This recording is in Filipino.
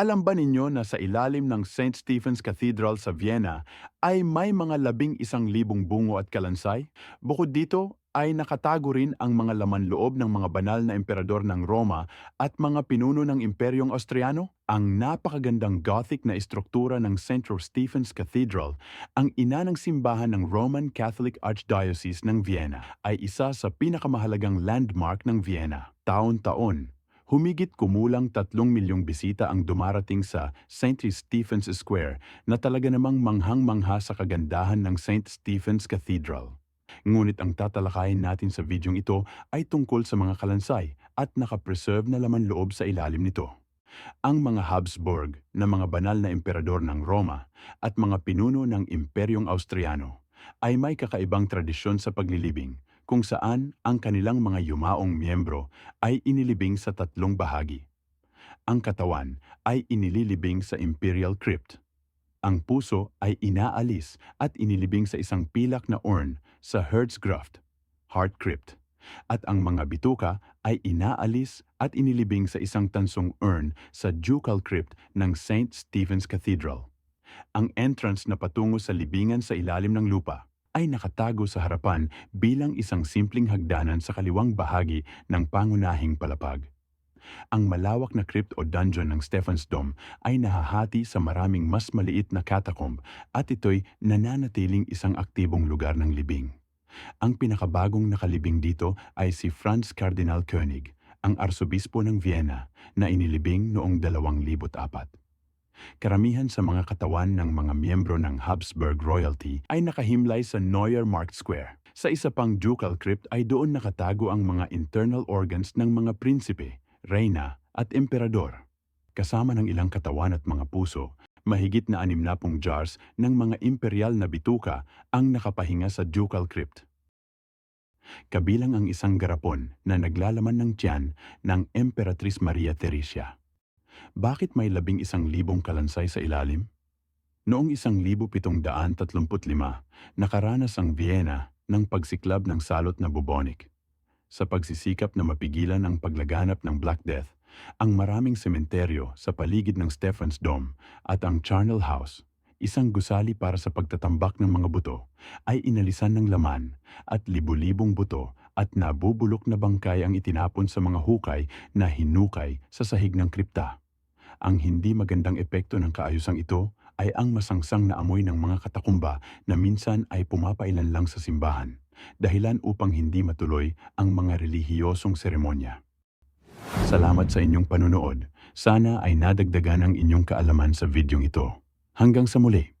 Alam ba ninyo na sa ilalim ng St. Stephen's Cathedral sa Vienna ay may mga labing isang libong bungo at kalansay? Bukod dito ay nakatago rin ang mga laman loob ng mga banal na emperador ng Roma at mga pinuno ng Imperyong Austriano. Ang napakagandang Gothic na istruktura ng St. Stephen's Cathedral, ang ina ng simbahan ng Roman Catholic Archdiocese ng Vienna, ay isa sa pinakamahalagang landmark ng Vienna. Taon-taon, Humigit kumulang tatlong milyong bisita ang dumarating sa St. Stephen's Square na talaga namang manghang-mangha sa kagandahan ng St. Stephen's Cathedral. Ngunit ang tatalakayin natin sa videong ito ay tungkol sa mga kalansay at nakapreserve na laman loob sa ilalim nito. Ang mga Habsburg na mga banal na emperador ng Roma at mga pinuno ng Imperyong Austriano ay may kakaibang tradisyon sa paglilibing kung saan ang kanilang mga yumaong miyembro ay inilibing sa tatlong bahagi. Ang katawan ay inililibing sa Imperial Crypt. Ang puso ay inaalis at inilibing sa isang pilak na urn sa Herzgraft, Heart Crypt. At ang mga bituka ay inaalis at inilibing sa isang tansong urn sa Ducal Crypt ng St. Stephen's Cathedral. Ang entrance na patungo sa libingan sa ilalim ng lupa ay nakatago sa harapan bilang isang simpleng hagdanan sa kaliwang bahagi ng pangunahing palapag. Ang malawak na crypt o dungeon ng Stephen's Dome ay nahahati sa maraming mas maliit na catacomb at ito'y nananatiling isang aktibong lugar ng libing. Ang pinakabagong nakalibing dito ay si Franz Cardinal König, ang arsobispo ng Vienna na inilibing noong 2004. Karamihan sa mga katawan ng mga miyembro ng Habsburg royalty ay nakahimlay sa Neuer Markt Square. Sa isa pang ducal crypt ay doon nakatago ang mga internal organs ng mga prinsipe, reyna at emperador. Kasama ng ilang katawan at mga puso, mahigit na anim jars ng mga imperial na bituka ang nakapahinga sa ducal crypt. Kabilang ang isang garapon na naglalaman ng tiyan ng Emperatriz Maria Theresia. Bakit may labing isang libong kalansay sa ilalim? Noong isang libo pitong daan tatlumput lima, nakaranas ang Vienna ng pagsiklab ng salot na bubonic. Sa pagsisikap na mapigilan ang paglaganap ng Black Death, ang maraming sementeryo sa paligid ng Stephen's Dome at ang Charnel House, isang gusali para sa pagtatambak ng mga buto, ay inalisan ng laman at libu-libong buto at nabubulok na bangkay ang itinapon sa mga hukay na hinukay sa sahig ng kripta. Ang hindi magandang epekto ng kaayusang ito ay ang masangsang na amoy ng mga katakumba na minsan ay pumapailan lang sa simbahan, dahilan upang hindi matuloy ang mga relihiyosong seremonya. Salamat sa inyong panunood. Sana ay nadagdagan ang inyong kaalaman sa videong ito. Hanggang sa muli.